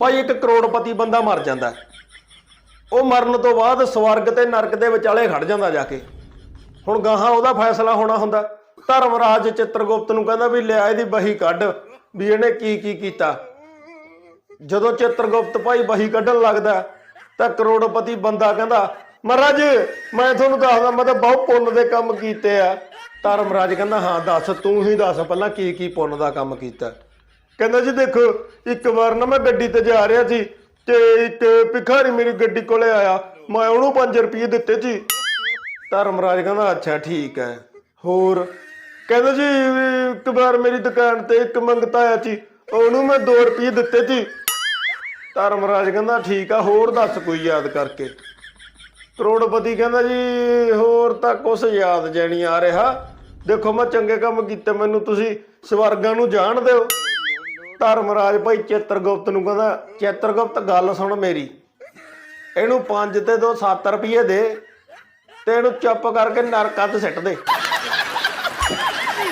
ਭਾਈ ਇੱਕ ਕਰੋੜਪਤੀ ਬੰਦਾ ਮਰ ਜਾਂਦਾ ਉਹ ਮਰਨ ਤੋਂ ਬਾਅਦ ਸਵਰਗ ਤੇ ਨਰਕ ਦੇ ਵਿਚਾਲੇ ਖੜ ਜਾਂਦਾ ਜਾ ਕੇ। ਹੁਣ ਗਾਹਾਂ ਉਹਦਾ ਫੈਸਲਾ ਹੋਣਾ ਹੁੰਦਾ। ਧਰਮਰਾਜ ਚਿੱਤਰਗੁਪਤ ਨੂੰ ਕਹਿੰਦਾ ਵੀ ਲਿਆ ਇਹਦੀ ਬਹੀ ਕੱਢ ਵੀ ਇਹਨੇ ਕੀ ਕੀ ਕੀਤਾ। ਜਦੋਂ ਚਿੱਤਰਗੁਪਤ ਭਾਈ ਬਹੀ ਕੱਢਣ ਲੱਗਦਾ ਤਾਂ ਕਰੋੜਪਤੀ ਬੰਦਾ ਕਹਿੰਦਾ, ਮਹਾਰਾਜ, ਮੈਂ ਤੁਹਾਨੂੰ ਦੱਸਦਾ, ਮੈਂ ਤਾਂ ਬਹੁਤ ਪੁੰਨ ਦੇ ਕੰਮ ਕੀਤੇ ਆ। ਧਰਮਰਾਜ ਕਹਿੰਦਾ, ਹਾਂ, ਦੱਸ, ਤੂੰ ਹੀ ਦੱਸ ਪਹਿਲਾਂ ਕੀ ਕੀ ਪੁੰਨ ਦਾ ਕੰਮ ਕੀਤਾ? ਕਹਿੰਦਾ ਜੀ ਦੇਖੋ, ਇੱਕ ਵਾਰ ਨਾ ਮੈਂ ਗੱਡੀ ਤੇ ਜਾ ਰਿਹਾ ਸੀ ਤੇ ਇੱਕ ਭਿਖਾਰੀ ਮੇਰੀ ਗੱਡੀ ਕੋਲੇ ਆਇਆ। ਮੈਂ ਉਹਨੂੰ 5 ਰੁਪਏ ਦਿੱਤੇ ਜੀ। ਧਰਮਰਾਜ ਕਹਿੰਦਾ, ਅੱਛਾ, ਠੀਕ ਹੈ। ਹੋਰ, ਕਹਿੰਦਾ ਜੀ, ਇੱਕ ਵਾਰ ਮੇਰੀ ਦੁਕਾਨ ਤੇ ਇੱਕ ਮੰਗਤਾ ਆਇਆ ਸੀ, ਉਹਨੂੰ ਮੈਂ 2 ਰੁਪਏ ਦਿੱਤੇ ਸੀ ਧਰਮਰਾਜ ਕਹਿੰਦਾ, ਠੀਕ ਆ, ਹੋਰ ਦੱਸ ਕੋਈ ਯਾਦ ਕਰਕੇ। ਕਰੋੜਪਤੀ ਕਹਿੰਦਾ ਜੀ, ਹੋਰ ਤਾਂ ਕੁਛ ਯਾਦ ਜੈਣੀ ਆ ਰਿਹਾ। ਦੇਖੋ, ਮੈਂ ਚੰਗੇ ਕੰਮ ਕੀਤੇ, ਮੈਨੂੰ ਤੁਸੀਂ ਸਵਰਗਾਂ ਨੂੰ ਜਾਣ ਦਿਓ। ਧਰਮਰਾਜ ਭਾਈ ਚਿੱਤਰਗੁਪਤ ਨੂੰ ਕਹਿੰਦਾ, ਚਿੱਤਰਗੁਪਤ, ਗੱਲ ਸੁਣ ਮੇਰੀ। ਇਹਨੂੰ 5 ਤੇ ਦੋ 7 ਰੁਪਏ ਦੇ ਤੇ ਇਹਨੂੰ ਚੁੱਪ ਕਰਕੇ ਨਰਕਾਂ 'ਚ ਸਿੱਟ ਦੇ।